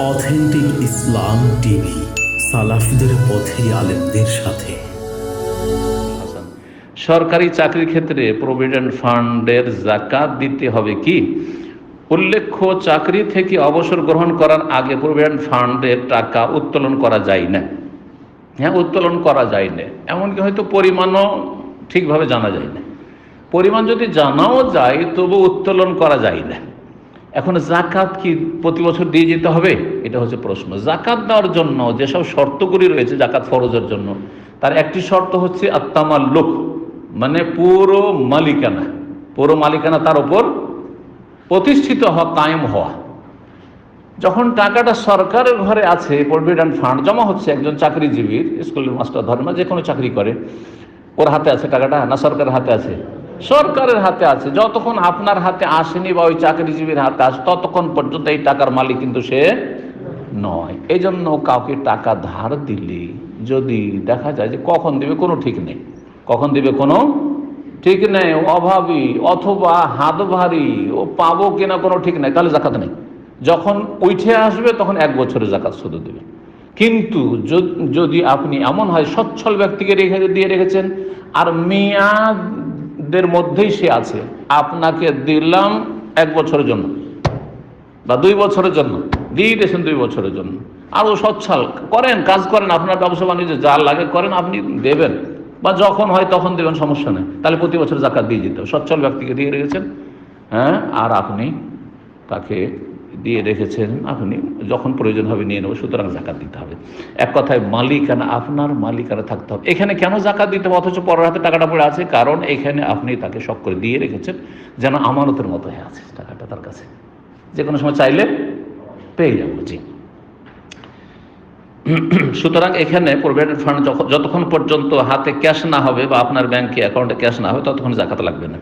Authentic ইসলাম TV, সালাফিদের পথে আলেমদের সাথে। সরকারি চাকরির ক্ষেত্রে প্রভিডেন্ট ফান্ডের জাকাত দিতে হবে কি? উল্লেখ্য, চাকরি থেকে অবসর গ্রহণ করার আগে প্রভিডেন্ট ফান্ডের টাকা উত্তোলন করা যায় না। হ্যাঁ উত্তোলন করা যায় না। এমনকি হয়তো পরিমাণও ঠিকভাবে জানা যায় না। পরিমাণ যদি জানাও যায়, তবু উত্তোলন করা যায় না। এখন জাকাত কি প্রতি বছর দিয়ে যেতে হবে? এটা হচ্ছে প্রশ্ন। জাকাত দেওয়ার জন্য, যেসব শর্তগুলি রয়েছে জাকাত ফরজের জন্য, তার একটি শর্ত হচ্ছে আত্মামার লোক মানে পুরো মালিকানা। পুরো মালিকানা তার উপর প্রতিষ্ঠিত হওয়া, কায়েম হওয়া। যখন টাকাটা সরকারের ঘরে আছে, প্রভিডেন্ট ফান্ড, জমা হচ্ছে, একজন চাকরিজীবীর, স্কুলের মাস্টার ধর্ম যে কোনো চাকরি করে, ওর হাতে আছে টাকাটা না সরকারের হাতে আছে সরকারের হাতে আছে। যতক্ষণ আপনার হাতে আসেনি বা ওই চাকরিজীবীর হাতে আসে ততক্ষণ পর্যন্ত এই টাকার মালিক কিন্তু সে নয়। এই জন্য কাউকে টাকা ধার দিলে যদি দেখা যায় যে কখন দিবে কোনো ঠিক নেই। কখন দিবে কোনো ঠিক নেই। অভাবী অথবা হাত ভারী, ও পাবো কিনা কোনো ঠিক নেই, তাহলে জাকাত নেই। যখন উঠে আসবে, তখন এক বছরের জাকাত শুধু দেবে। কিন্তু যদি আপনি এমন হয়, সচ্ছল ব্যক্তিকে রেখে দিয়ে রেখেছেন, আর মেয়াদের মধ্যেই সে আছে। আপনাকে দিলাম এক বছরের জন্য বা দুই বছরের জন্য। দিয়ে দিয়েছেন দুই বছরের জন্য। আর ও সচ্ছল। করেন, কাজ করেন, আপনার ব্যবসা বাণিজ্য যা লাগে করেন, আপনি দেবেন। বা যখন হয় তখন দেবেন, সমস্যা নেই। তাহলে প্রতি বছর জাকাত দিয়ে যেতে সচ্ছল ব্যক্তিকে দিয়ে রেখেছেন হ্যাঁ আর আপনি তাকে দিয়ে রেখেছেন আপনি, যখন প্রয়োজন হবে নিয়ে নেব, সুতরাং জাকাত দিতে হবে। এক কথায় মালিকানা, আপনার মালিকানা থাকতে হবে। এখানে কেন জাকাত দিতে হবে? অথচ পরের হাতে টাকাটা পড়ে আছে, কারণ এখানে আপনি তাকে শখ করে দিয়ে রেখেছেন, যেন আমানতের মতো হয়ে আছে টাকাটা তার কাছে। যে কোনো সময় চাইলে পেয়ে যাব, জি। সুতরাং এখানে প্রভিডেন্ট ফান্ড যতক্ষণ পর্যন্ত হাতে ক্যাশ না হবে বা আপনার ব্যাংকে অ্যাকাউন্টে ক্যাশ না হবে, ততক্ষণ জাকাত লাগবে না।